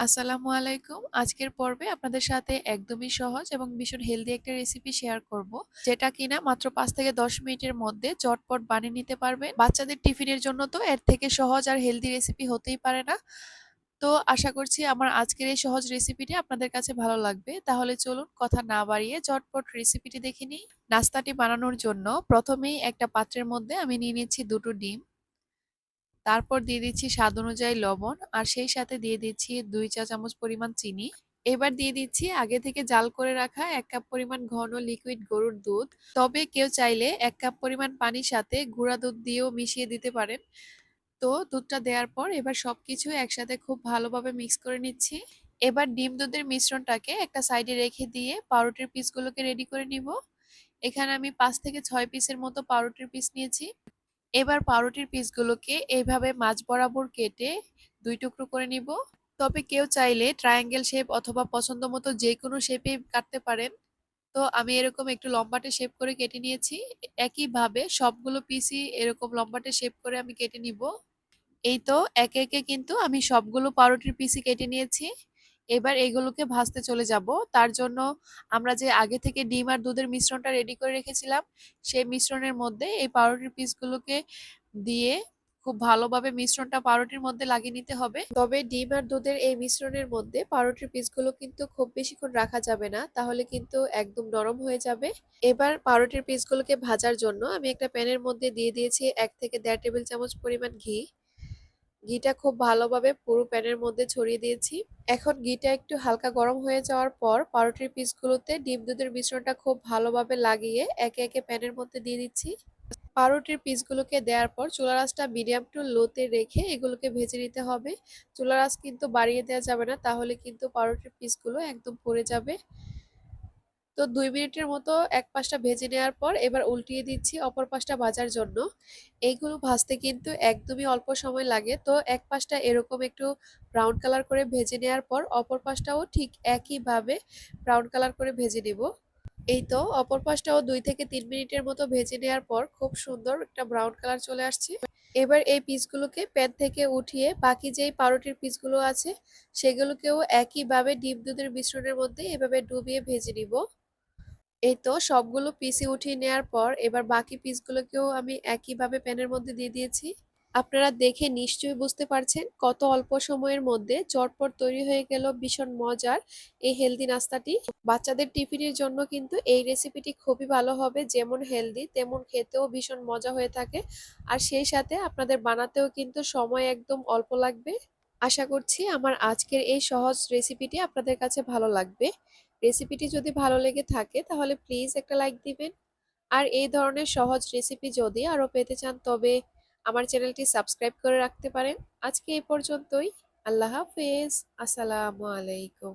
আসসালামু আলাইকুম। আজকের পর্বে আপনাদের সাথে একদমই সহজ এবং ভীষণ হেলদি একটা রেসিপি শেয়ার করব। যেটা কিনা মাত্র পাঁচ থেকে ১০ মিনিটের মধ্যে চটপট বানিয়ে নিতে পারবে বাচ্চাদের টিফিনের জন্য তো এর থেকে সহজ আর হেলদি রেসিপি হতেই পারে না। তো আশা করছি আমার আজকের এই সহজ রেসিপিটি আপনাদের কাছে ভালো লাগবে। তাহলে চলুন কথা না বাড়িয়ে চটপট রেসিপিটি দেখে নিই। নাস্তাটি বানানোর জন্য প্রথমেই একটা পাত্রের মধ্যে আমি নিয়ে নিচ্ছি দুটো ডিম। তারপর দিয়ে দিচ্ছি স্বাদ অনুযায়ী লবণ আর সেই সাথে দিয়ে দিচ্ছি দুই চা চামচ পরিমাণ চিনি। এবার দিয়ে দিচ্ছি আগে থেকে জাল করে রাখা এক কাপ পরিমাণ ঘন লিকুইড গরুর দুধ। তবে কেউ চাইলে এক কাপ পরিমাণ পানির সাথে গুঁড়া দুধ দিয়েও মিশিয়ে দিতে পারেন। তো দুধটা দেওয়ার পর এবার সবকিছু একসাথে খুব ভালোভাবে মিক্স করে নিচ্ছি। এবার ডিম দুধের মিশ্রণটাকে একটা সাইডে রেখে দিয়ে পাউরুটির পিসগুলোকে রেডি করে নিব। এখানে আমি পাঁচ থেকে ছয় পিসের মতো পাউরুটির পিস নিয়েছি। এবার পাউরুটির পিসগুলোকে এইভাবে মাছ বরাবর কেটে দুই টুকরো করে নিব। তবে কেউ চাইলে ট্রায়াঙ্গেল শেপ অথবা পছন্দ মতো যে কোনো শেপে কাটতে পারেন। তো আমি এরকম একটু লম্বাটে শেপ করে কেটে নিয়েছি। একইভাবে সবগুলো পিসই এরকম লম্বাটে শেপ করে আমি কেটে নিব। এই তো একে একে কিন্তু আমি সবগুলো পাউরুটির পিসই কেটে নিয়েছি। এবার এগুলোকে ভাজতে চলে যাব। তার জন্য আমরা যে আগে থেকে ডিম আর দুধের মিশ্রণটা রেডি করে রেখেছিলাম, সেই মিশ্রণের মধ্যে এই পাউরুটির পিসগুলোকে দিয়ে খুব ভালোভাবে মিশ্রণটা পাউরুটির মধ্যে লাগিয়ে নিতে হবে। তবে ডিম আর দুধের এই মিশ্রণের মধ্যে পাউরুটির পিসগুলো কিন্তু খুব বেশিক্ষণ রাখা যাবে না, তাহলে কিন্তু একদম নরম হয়ে যাবে। এবার পাউরুটির পিসগুলোকে ভাজার জন্য আমি একটা প্যানের মধ্যে দিয়ে দিয়েছি এক থেকে দেড় টেবিল চামচ পরিমাণ ঘি। ঘিটা খুব ভালোভাবে পুরো প্যানের মধ্যে ছড়িয়ে দিয়েছি। এখন ঘিটা একটু হালকা গরম হয়ে যাওয়ার পর পাউরুটির পিসগুলোতে ডিম দুধের মিশ্রণটা খুব ভালোভাবে লাগিয়ে একে একে প্যানের মধ্যে দিয়ে দিচ্ছি। পাউরুটির পিসগুলোকে দেওয়ার পর চুলা রাসটা মিডিয়াম টু লোতে রেখে এগুলোকে ভেজে নিতে হবে। চুলা রাস কিন্তু বাড়িয়ে দেওয়া যাবে না, তাহলে কিন্তু পাউরুটির পিসগুলো একদম পড়ে যাবে। তো দুই মিনিটের মতো এক পাশটা ভেজে নেওয়ার পর এবার উল্টিয়ে দিচ্ছি অপর পাশটা ভাজার জন্য। এইগুলো ভাজতে কিন্তু একদমই অল্প সময় লাগে। তো এক পাশটা এরকম একটু ব্রাউন কালার করে ভেজে নেওয়ার পর অপর পাশটাও ঠিক একইভাবে ব্রাউন কালার করে ভেজে নেব। এই তো অপর পাশটাও দুই থেকে তিন মিনিটের মতো ভেজে নেওয়ার পর খুব সুন্দর একটা ব্রাউন কালার চলে আসছে। এবার এই পিসগুলোকে প্যান থেকে উঠিয়ে বাকি যেই পাউরুটির পিসগুলো আছে, সেগুলোকেও একইভাবে ডিম দুধের মিশ্রণের মধ্যে এভাবে ডুবিয়ে ভেজে নিব। এই তো সবগুলো পিসি উঠিয়ে নেওয়ার পর এবার বাকি পিসগুলোকেও আমি একইভাবে প্যানের মধ্যে দিয়ে দিয়েছি। আপনারা দেখে নিশ্চয়ই বুঝতে পারছেন কত অল্প সময়ের মধ্যে চটপট তৈরি হয়ে গেল ভীষণ মজার এই হেলদি নাস্তাটি। বাচ্চাদের টিফিনের জন্য কিন্তু এই রেসিপিটি খুবই ভালো হবে, যেমন হেলদি তেমন খেতেও ভীষণ মজা হয়ে থাকে। আর সেই সাথে আপনাদের বানাতেও কিন্তু সময় একদম অল্প লাগবে। আশা করছি আমার আজকের এই সহজ রেসিপিটি আপনাদের কাছে ভালো লাগবে। রেসিপিটি যদি ভালো লেগে থাকে, তাহলে প্লিজ একটা লাইক দিবেন। আর এই ধরনের সহজ রেসিপি যদি আরও পেতে চান, তবে আমার চ্যানেলটি সাবস্ক্রাইব করে রাখতে পারেন। আজকে এ পর্যন্তই। আল্লাহ হাফেজ। আসসালামু আলাইকুম।